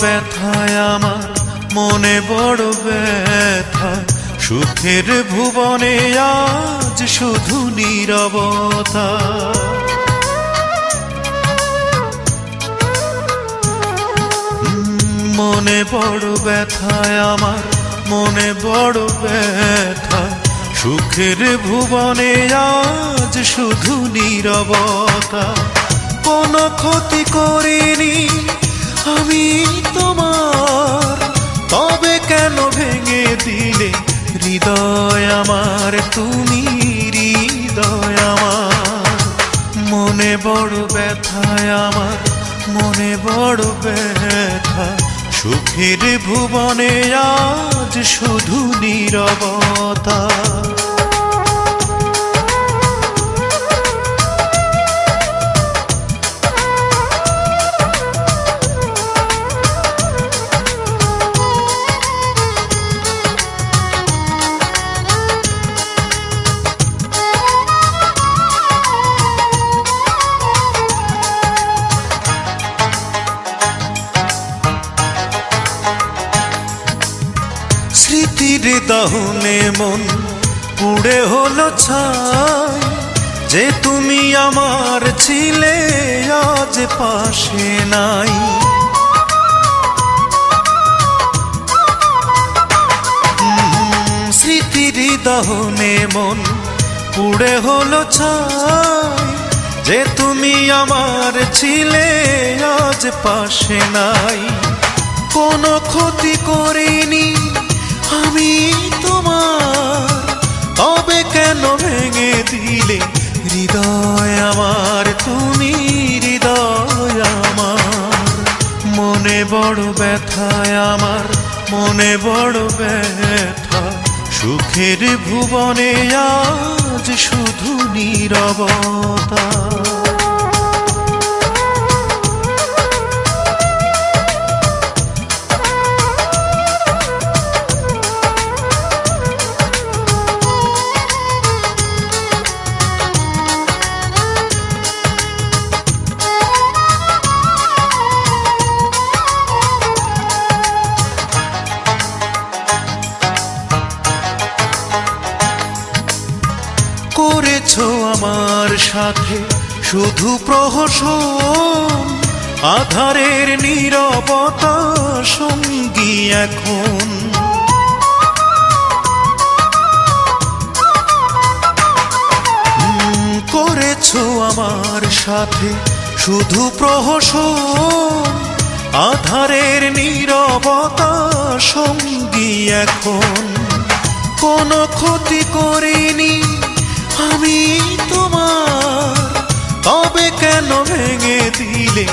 ব্যথায় আমার, মনে বড় ব্যথা সুখের ভুবনে আজ শুধু নীরবতা। মনে বড় ব্যথায় আমার, মনে বড় ব্যথা সুখের ভুবনে আজ শুধু নীরবতা। কোনো ক্ষতি করিনি আমি তোমার। তবে কেন ভেঙে দিলে? হৃদয় আমার, তুমি হৃদয় আমার। মনে বড় ব্যথায় আমার, মনে বড় ব্যথা। সুখের ভুবনে আজ শুধু নীরবতা। স্মৃতির দহনে মন পুড়ে হলো ছাই। যে তুমি আমার ছিলে, আজ পাশে নাই। স্মৃতির দহনে মন পুড়ে হলো ছাই। যে তুমি আমার ছিলে, আজ পাশে নাই। কোনো ক্ষতি করিনি আমার মনে বড় ব্যথা। সুখের ভুবনে আজ শুধু নীরবতা। আমার সাথে শুধু প্রহসন, আধারের নীরবতা সঙ্গী এখন। করেছ আমার সাথে শুধু প্রহসন, আধারের নীরবতা সঙ্গী এখন। কোনো ক্ষতি করিনি আমি তবে কেন ভেঙে দিলে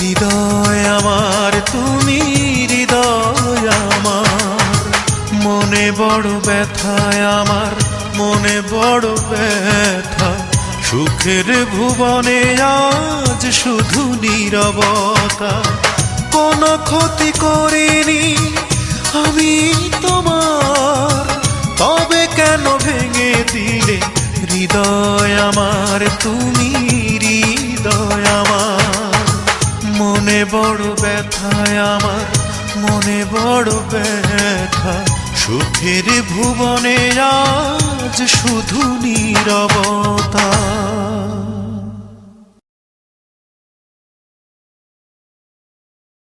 হৃদয় আমার? তুমি হৃদয় আমার। মনে বড় ব্যথায় আমার, মনে বড় ব্যথা। সুখের ভুবনে আজ শুধু নীরবতা। কোনো ক্ষতি করিনি আমি তোমার। আমার, তুমি হৃদয় আমার। মনে বড় ব্যথায় আমার, মনে বড় ব্যথা। সুখের ভুবনে আজ শুধু নীরবতা।